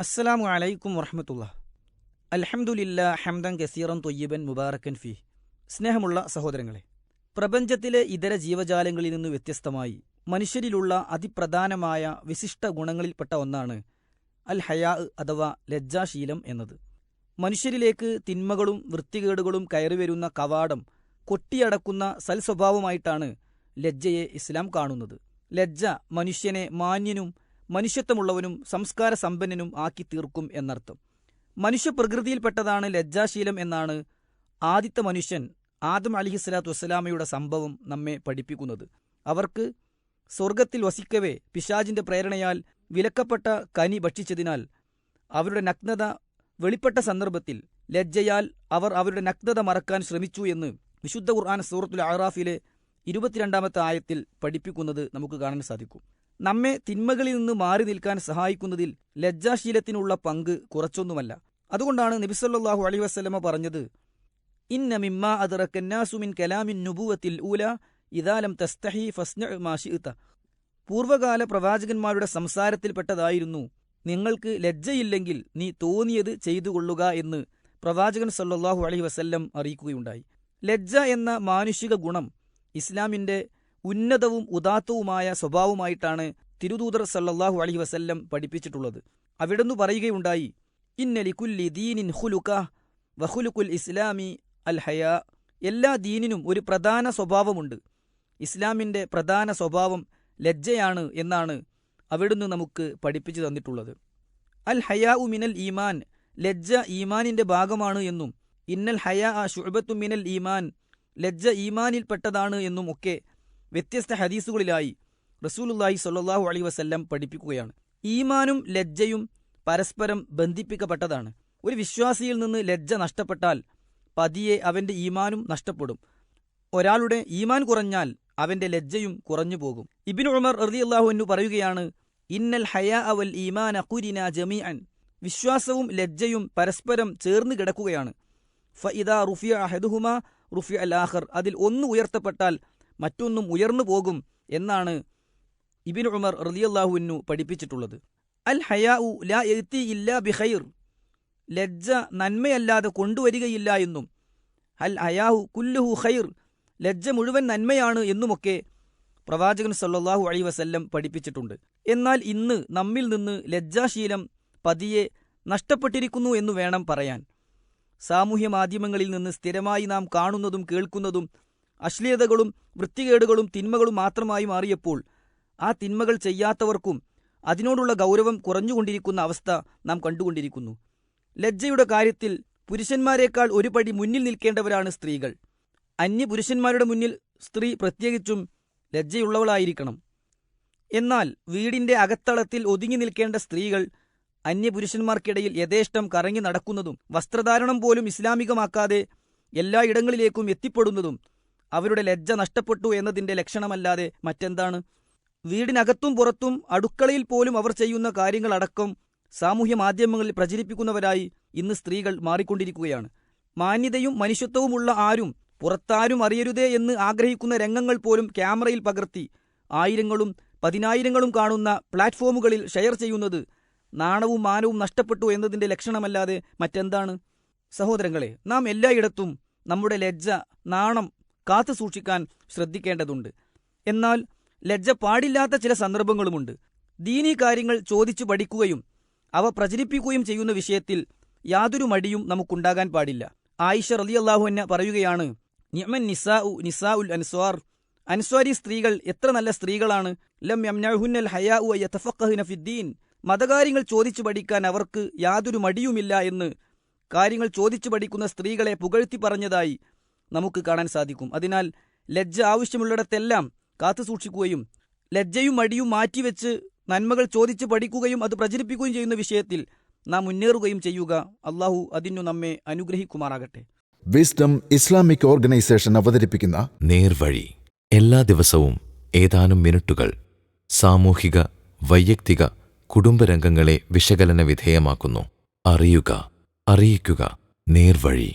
അസ്സലാമു അലൈക്കും വറഹമത്തുള്ള. അലഹമുല്ല ഹംദൻ കസീറൻ തൊയ്യബൻ മുബാറക്കൻ ഫി. സ്നേഹമുള്ള സഹോദരങ്ങളെ പ്രപഞ്ചത്തിലെ ഇതര ജീവജാലങ്ങളിൽ നിന്ന് വ്യത്യസ്തമായി മനുഷ്യരിലുള്ള അതിപ്രധാനമായ വിശിഷ്ട ഗുണങ്ങളിൽപ്പെട്ട ഒന്നാണ് അൽ ഹയാ അഥവാ ലജ്ജാശീലം എന്നത്. മനുഷ്യരിലേക്ക് തിന്മകളും വൃത്തികേടുകളും കയറിവരുന്ന കവാടം കൊട്ടിയടക്കുന്ന സൽസ്വഭാവമായിട്ടാണ് ലജ്ജയെ ഇസ്ലാം കാണുന്നത്. ലജ്ജ മനുഷ്യനെ മാന്യനും മനുഷ്യത്വമുള്ളവനും സംസ്കാര സമ്പന്നനും ആക്കി തീർക്കും എന്നർത്ഥം. മനുഷ്യപ്രകൃതിയിൽപ്പെട്ടതാണ് ലജ്ജാശീലം എന്നാണ് ആദ്യത്തെ മനുഷ്യൻ ആദം അലിഹിസ്ലാത്തു വസ്സലാമയുടെ സംഭവം നമ്മെ പഠിപ്പിക്കുന്നത്. അവർക്ക് സ്വർഗത്തിൽ വസിക്കവേ പിശാജിന്റെ പ്രേരണയാൽ വിലക്കപ്പെട്ട കനി ഭക്ഷിച്ചതിനാൽ അവരുടെ നഗ്നത വെളിപ്പെട്ട സന്ദർഭത്തിൽ ലജ്ജയാൽ അവർ അവരുടെ നഗ്നത മറക്കാൻ ശ്രമിച്ചു എന്ന് വിശുദ്ധ ഖുർആൻ സൂറത്തുൽ ആറാഫിലെ ഇരുപത്തിരണ്ടാമത്തെ ആയത്തിൽ പഠിപ്പിക്കുന്നത് നമുക്ക് കാണാൻ സാധിക്കും. നമ്മെ തിന്മകളിൽ നിന്ന് മാറി നിൽക്കാൻ സഹായിക്കുന്നതിൽ ലജ്ജാശീലത്തിനുള്ള പങ്ക് കുറച്ചൊന്നുമല്ല. അതുകൊണ്ടാണ് നബിസല്ലാഹു അലൈ വസ്ലമ പറഞ്ഞത് ഇന്ന മിമ്മ അതിറക്കന്നാസുമിൻ കലാമിൻ നുബുവത്തിൽ ഊല ഇദാലം തസ്തഹി ഫസ്ന പൂർവകാല പ്രവാചകന്മാരുടെ സംസാരത്തിൽപ്പെട്ടതായിരുന്നു നിങ്ങൾക്ക് ലജ്ജയില്ലെങ്കിൽ നീ തോന്നിയത് ചെയ്തു കൊള്ളുക എന്ന് പ്രവാചകൻ സല്ലാഹു അലൈഹി വസല്ലം അറിയിക്കുകയുണ്ടായി. ലജ്ജ എന്ന മാനുഷിക ഗുണം ഇസ്ലാമിന്റെ ഉന്നതവും ഉദാത്തവുമായ സ്വഭാവമായിട്ടാണ് തിരുദൂതർ സല്ലാഹു അലഹി വസല്ലം പഠിപ്പിച്ചിട്ടുള്ളത്. അവിടുന്ന് പറയുകയുണ്ടായി ഇന്നലി കുല്ലി ദീനിൻ ഹുലുക വഹുലുക്കുൽ ഇസ്ലാമി അൽ ഹയാ. എല്ലാ ദീനിനും ഒരു പ്രധാന സ്വഭാവമുണ്ട്. ഇസ്ലാമിന്റെ പ്രധാന സ്വഭാവം ലജ്ജയാണ് എന്നാണ് അവിടുന്ന് നമുക്ക് പഠിപ്പിച്ചു തന്നിട്ടുള്ളത്. അൽ ഹയാ മിനൽ ഈമാൻ ലജ്ജ ഈമാനിന്റെ ഭാഗമാണ് എന്നും ഇന്നൽ ഹയാ ആ ഷുഅബത്തു മിനൽ ഈമാൻ ലജ്ജ ഈമാനിൽപ്പെട്ടതാണ് എന്നും ഒക്കെ വ്യത്യസ്ത ഹദീസുകളിലായി റസൂലുല്ലാഹി സല്ലാഹു അലൈ വസല്ലം പഠിപ്പിക്കുകയാണ്. ഈമാനും ലജ്ജയും പരസ്പരം ബന്ധിപ്പിക്കപ്പെട്ടതാണ്. ഒരു വിശ്വാസിയിൽ നിന്ന് ലജ്ജ നഷ്ടപ്പെട്ടാൽ പതിയെ അവന്റെ ഈമാനും നഷ്ടപ്പെടും. ഒരാളുടെ ഈമാൻ കുറഞ്ഞാൽ അവന്റെ ലജ്ജയും കുറഞ്ഞു പോകും. ഇബിൻ ഉമർ റളിയല്ലാഹു എന്നു പറയുകയാണ് ഇന്നൽ ഹയാ അവൽ ഈമാൻ അഖുരിന ജമീഅൻ. വിശ്വാസവും ലജ്ജയും പരസ്പരം ചേർന്ന് കിടക്കുകയാണ്. ഫ ഇദാ റുഫിയ അഹദുഹുമ റുഫിയ അൽ ആഹർ അതിൽ ഒന്ന് ഉയർത്തപ്പെട്ടാൽ മറ്റൊന്നും ഉയർന്നു പോകും എന്നാണ് ഇബിൻ ഉമർ റളിയല്ലാഹുവിനു പഠിപ്പിച്ചിട്ടുള്ളത്. അൽ ഹയാഉ ലാ എഴുത്തി ഇല്ലാ ബിഹൈർ ലജ്ജ നന്മയല്ലാതെ കൊണ്ടുവരികയില്ല എന്നും. അൽ ഹയാഹു കുല്ലുഹു ഖൈർ. ലജ്ജ മുഴുവൻ നന്മയാണ് എന്നുമൊക്കെ പ്രവാചകൻ സല്ലാഹു അലൈ വസല്ലം പഠിപ്പിച്ചിട്ടുണ്ട്. എന്നാൽ ഇന്ന് നമ്മിൽ നിന്ന് ലജ്ജാശീലം പതിയെ നഷ്ടപ്പെട്ടിരിക്കുന്നു എന്നു വേണം പറയാൻ. സാമൂഹ്യ മാധ്യമങ്ങളിൽ നിന്ന് സ്ഥിരമായി നാം കാണുന്നതും കേൾക്കുന്നതും അശ്ലീലതകളും വൃത്തികേടുകളും തിന്മകളും മാത്രമായി മാറിയപ്പോൾ ആ തിന്മകൾ ചെയ്യാത്തവർക്കും അതിനോടുള്ള ഗൗരവം കുറഞ്ഞുകൊണ്ടിരിക്കുന്ന അവസ്ഥ നാം കണ്ടുകൊണ്ടിരിക്കുന്നു. ലജ്ജയുടെ കാര്യത്തിൽ പുരുഷന്മാരെക്കാൾ ഒരു പടി മുന്നിൽ നിൽക്കേണ്ടവരാണ് സ്ത്രീകൾ. അന്യ പുരുഷന്മാരുടെ മുന്നിൽ സ്ത്രീ പ്രത്യേകിച്ചും ലജ്ജയുള്ളവളായിരിക്കണം. എന്നാൽ വീടിന്റെ അകത്തളത്തിൽ ഒതുങ്ങി നിൽക്കേണ്ട സ്ത്രീകൾ അന്യപുരുഷന്മാർക്കിടയിൽ യഥേഷ്ടം കറങ്ങി നടക്കുന്നതും വസ്ത്രധാരണം പോലും ഇസ്ലാമികമാക്കാതെ എല്ലായിടങ്ങളിലേക്കും എത്തിപ്പെടുന്നതും അവരുടെ ലജ്ജ നഷ്ടപ്പെട്ടു എന്നതിന്റെ ലക്ഷണമല്ലാതെ മറ്റെന്താണ്? വീടിനകത്തും പുറത്തും അടുക്കളയിൽ പോലും അവർ ചെയ്യുന്ന കാര്യങ്ങളടക്കം സാമൂഹ്യ മാധ്യമങ്ങളിൽ പ്രചരിപ്പിക്കുന്നവരായി ഇന്ന് സ്ത്രീകൾ മാറിക്കൊണ്ടിരിക്കുകയാണ്. മാന്യതയും മനുഷ്യത്വവുമുള്ള ആരും പുറത്താരും അറിയരുതേ എന്ന് ആഗ്രഹിക്കുന്ന രംഗങ്ങൾ പോലും ക്യാമറയിൽ പകർത്തി ആയിരങ്ങളും പതിനായിരങ്ങളും കാണുന്ന പ്ലാറ്റ്ഫോമുകളിൽ ഷെയർ ചെയ്യുന്നത് നാണവും മാനവും നഷ്ടപ്പെട്ടു എന്നതിന്റെ ലക്ഷണമല്ലാതെ മറ്റെന്താണ്? സഹോദരങ്ങളെ നാം എല്ലായിടത്തും നമ്മുടെ ലജ്ജ നാണം കാത്തു സൂക്ഷിക്കാൻ ശ്രദ്ധിക്കേണ്ടതുണ്ട്. എന്നാൽ ലജ്ജ പാടില്ലാത്ത ചില സന്ദർഭങ്ങളുമുണ്ട്. ദീനീ കാര്യങ്ങൾ ചോദിച്ചു പഠിക്കുകയും അവ പ്രചരിപ്പിക്കുകയും ചെയ്യുന്ന വിഷയത്തിൽ യാതൊരു മടിയും നമുക്കുണ്ടാകാൻ പാടില്ല. ആയിഷ റലിയല്ലാഹുവിനെ പറയുകയാണ് നിയമൻ നിസാ ഉ നിസാ ഉൽ അൻസ്വാർ. അൻസ്വാരി സ്ത്രീകൾ എത്ര നല്ല സ്ത്രീകളാണ്. ലം യംനഹുന്നൽ ഹയാ ഉ യതഫഖഹുന ഫിദ്ദീൻ മതകാര്യങ്ങൾ ചോദിച്ചു പഠിക്കാൻ അവർക്ക് യാതൊരു മടിയുമില്ല എന്ന് കാര്യങ്ങൾ ചോദിച്ചു പഠിക്കുന്ന സ്ത്രീകളെ പുകഴ്ത്തി പറഞ്ഞതായി നമുക്ക് കാണാൻ സാധിക്കും. അതിനാൽ ലജ്ജ ആവശ്യമുള്ളിടത്തെല്ലാം കാത്തു സൂക്ഷിക്കുകയും ലജ്ജയും മടിയും മാറ്റിവെച്ച് നന്മകൾ ചോദിച്ച് പഠിക്കുകയും അത് പ്രചരിപ്പിക്കുകയും ചെയ്യുന്ന വിഷയത്തിൽ നാം മുന്നേറുകയും ചെയ്യുക. അള്ളാഹു അതിനു നമ്മെ അനുഗ്രഹിക്കുമാറാകട്ടെ. വിസ്ഡം ഇസ്ലാമിക് ഓർഗനൈസേഷൻ അവതരിപ്പിക്കുന്ന നേർവഴി. എല്ലാ ദിവസവും ഏതാനും മിനിറ്റുകൾ സാമൂഹിക വൈയക്തിക കുടുംബരംഗങ്ങളെ വിശകലന വിധേയമാക്കുന്നു. അറിയുക അറിയിക്കുക. നേർവഴി.